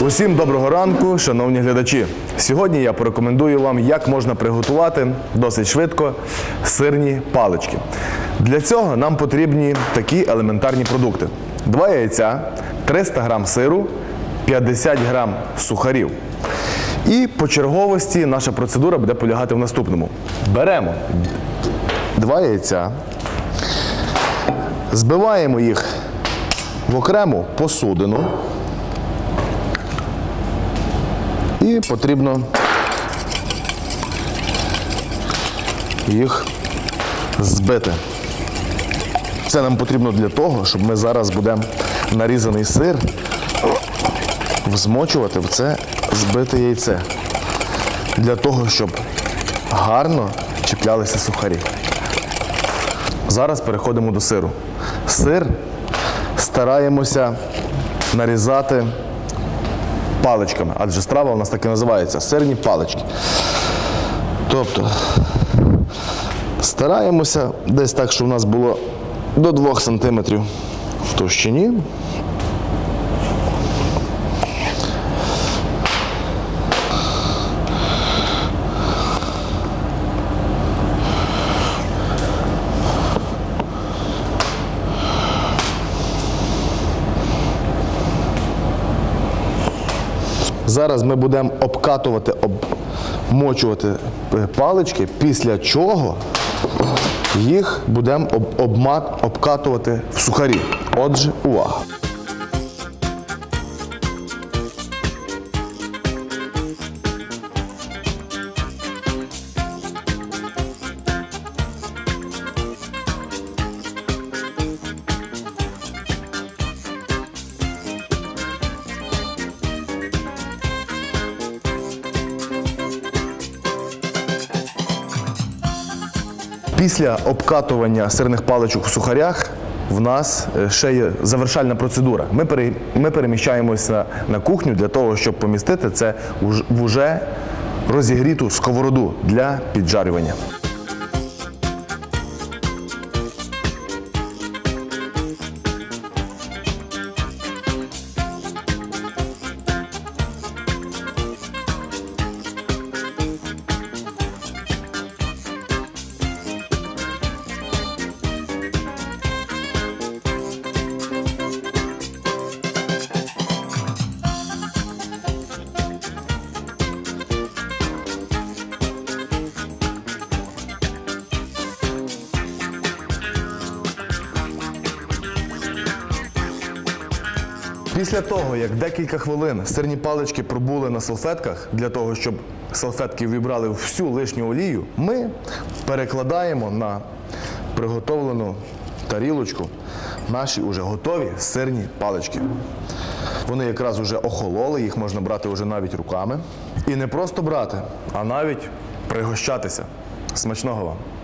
Усім доброго ранку, шановні глядачі. Сьогодні я порекомендую вам, як можна приготувати досить швидко сирні палички. Для цього нам потрібні такі елементарні продукти: два яйця, 300 грам сиру, 50 грам сухарів. І по черговості наша процедура буде полягати в наступному: беремо два яйця, збиваємо їх в окрему посудину. І потрібно їх збити. Це нам потрібно для того, щоб ми зараз будемо нарізаний сир взмочувати в це збите яйце. Для того, щоб гарно чіплялися сухарі. Зараз переходимо до сиру. Сир стараємося нарізати паличками, адже страва у нас так і називається сирні палички. Тобто стараємося десь так, щоб у нас було до 2 см в товщині. Зараз ми будемо обкатувати, обмочувати е, палички, після чого їх будемо обкатувати в сухарі. Отже, увага. Після обкатування сирних паличок в сухарях в нас е, ще є завершальна процедура. Ми, пере, ми переміщаємося на кухню для того, щоб помістити це в уже розігріту сковороду для піджарювання. Після того, як декілька хвилин сирні палички пробули на салфетках для того, щоб салфетки вібрали всю лишню олію, ми перекладаємо на приготовлену тарілочку наші уже готові сирні палички. Вони якраз вже охололи, їх можна брати вже навіть руками. І не просто брати, а навіть пригощатися. Смачного вам!